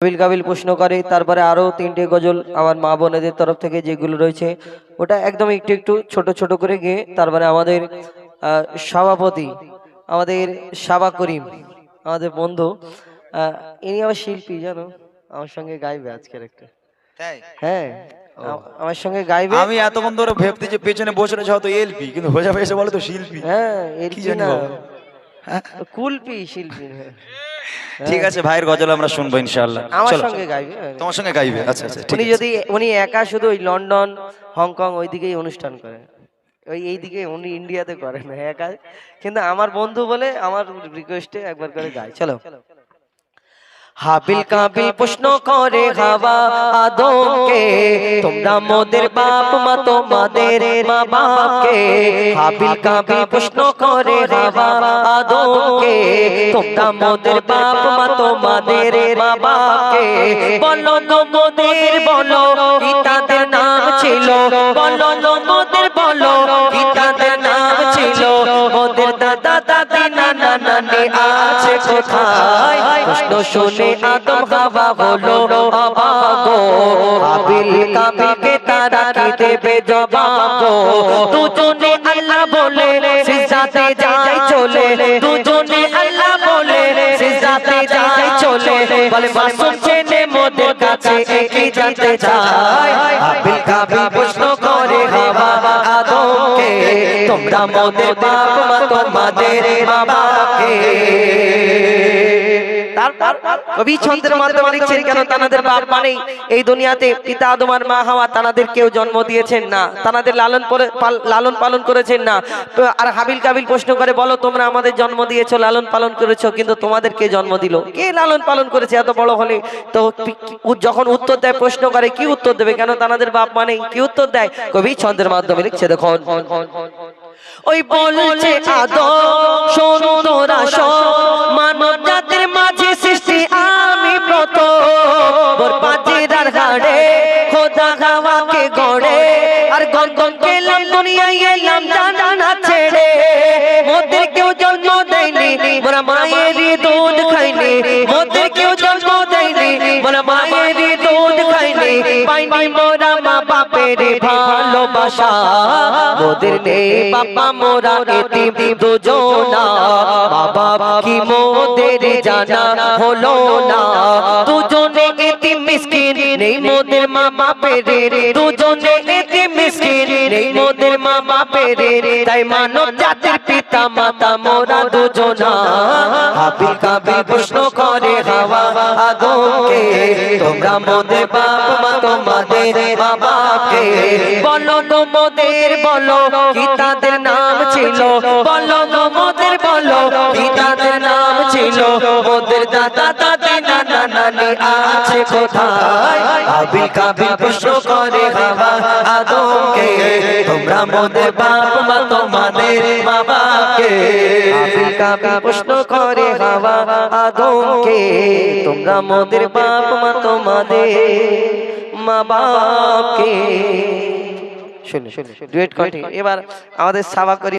কাবিল কাবিল প্রশ্ন করে তারপরে আরও তিনটে গজল আমার মা বোনেদের তরফ থেকে যেগুলো রয়েছে ওটা একদম একটু একটু ছোট ছোট করে গিয়ে তারপরে আমাদের সভাপতি আমাদের সাবা করিম আমাদের বন্ধু ইনি আমার শিল্পী জানো? আমার সঙ্গে গাইবে আজকের একটা। তাই? হ্যাঁ আমার সঙ্গে গাইবে। আমি এত এতক্ষণ ধরে ভাবতে যে পেছনে বসে রয়েছে হয়তো এলপি কিন্তু হোজা এসে বলে তো শিল্পী। হ্যাঁ জানি না। হ্যাঁ? কুলপি শিল্পী। হ্যাঁ। ঠিক আছে ভাইয়ের গজল আমরা শুনব ইনশাআল্লাহ। আমার সঙ্গে গাইবে? হ্যাঁ। তোমার সঙ্গে গাইবে আচ্ছা আচ্ছা উনি যদি উনি একা শুধু ওই লন্ডন হংকং ওইদিকেই অনুষ্ঠান করে ওই এইদিকে উনি ইন্ডিয়াতে করেন না একা। কিন্তু আমার বন্ধু বলে আমার রিকোয়েস্টে একবার করে গাই চলো। হাবিল কাবিল প্রশ্ন করে হাওয়া আদমকে, তোমরা মোদের বাপ, মা তোমাদের মা বাপকে হাবিল কাবিল প্রশ্ন করে হাওয়া আদমকে, তোমরা মোদের বাপ, মা তোমাদের মা বাপকে বলো মোদের, বলো, কি নাম ছিল? বলো মোদের, বলো, কি নাম ছিল? মোদের দাদা, দাদি নানা নানি আছে কোথায়? প্রশ্ন শুনে আদম হাওয়া হলো অবাগো কাবিল কাবিলকে তারা কি দেবে জবাব? দুজনে আল্লাহ বলে, সিজদাতে যায় চলে। দুজনে আল্লাহ বলে, সিজদাতে যায় চলে। বলে মাসুম ছেলে মোদের কাছে কি জানতে চায়? কাবিল কাবিল প্রশ্ন করে হাওয়া বাপ মা তোমাদের বাবাকে। কবি মাধ্যমে কেন বাপ এই দুনিয়াতে পিতা আদম আর মা কেউ জন্ম দিয়েছেন না। লালন লালন পালন করেছেন না। আর হাবিল কাবিল প্রশ্ন করে, বলো তোমরা আমাদের জন্ম দিয়েছ, লালন পালন করেছ, কিন্তু তোমাদের কে জন্ম দিল? কে লালন পালন করেছে এত বড় হলে? তো যখন উত্তর দেয়, প্রশ্ন করে, কি উত্তর দেবে? কেন তানাদের বাপ মানে কি উত্তর দেয়? কবি ছন্দের মাধ্যমে লিখছে, দেখুন। ওই বলছে আদম সুন্দরা মানব জাতির মাঝে সৃষ্টি আমি খোদা গাওয়াকে গড়ে। আর গন্ধন কেলাম দুনিয়ায় এলাম জানা ছেড়ে। মোদের কেউ জন্ম দেয়নি মোরা মায়েরই দেয়নি মোরা দুধ খাইনি পাইনি মোরা মা বাপের ভালোবাসা। মোদের নেই বাবা মোরা এতিম দুজনা। বাবা কি মোদের জানা হলো না। দুজনে এতিম মিসকিন নেই মোদের মা বাপের, দুজনে এতিম মিসকিন নেই মোদের মা বাপের, তাই মানব জাতির পিতা, মাতা, মোরা দুজনা। হাবিল প্রশ্ন করে হাওয়া আদমকে তোমরা মোদের বাপ, মা, তোমাদের বলো বলো নাম ছিল? বলো বলো ছিল। মোদের দাদা, দাদি, নানা, নানি আছে কোথায়? করে আদমকে, তোমরা বাপ মা, তোমাদের বাবাকে। প্রশ্ন করে হাওয়া আদমকে, তোমরা মোদের বাপ মা, তোমাদের মা বাপকে শুনে শুনে এবার আমাদের সাবা করি।